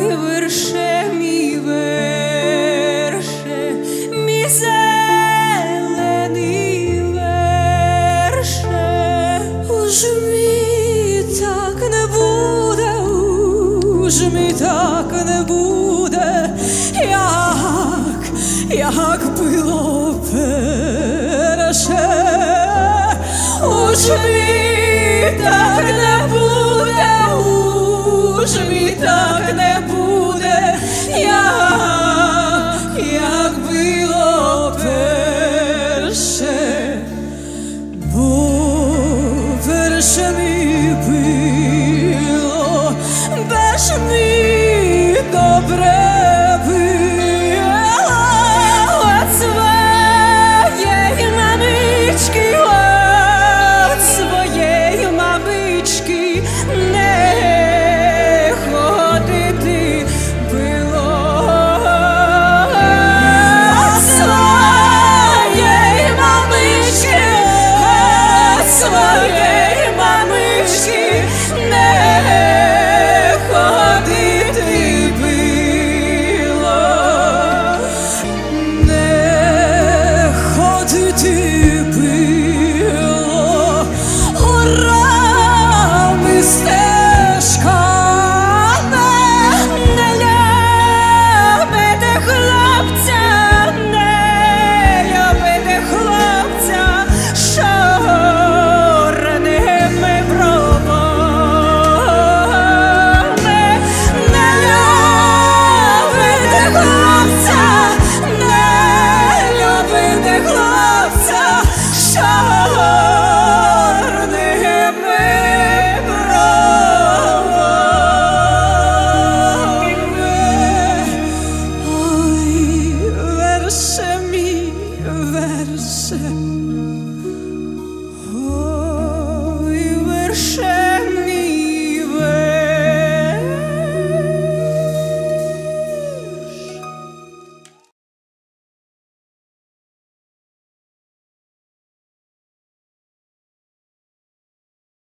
Верше мій верше, уж мій так не буде, уж мій так не буде, як, як було перше, так не буде. Перше alive верше. Ой, верше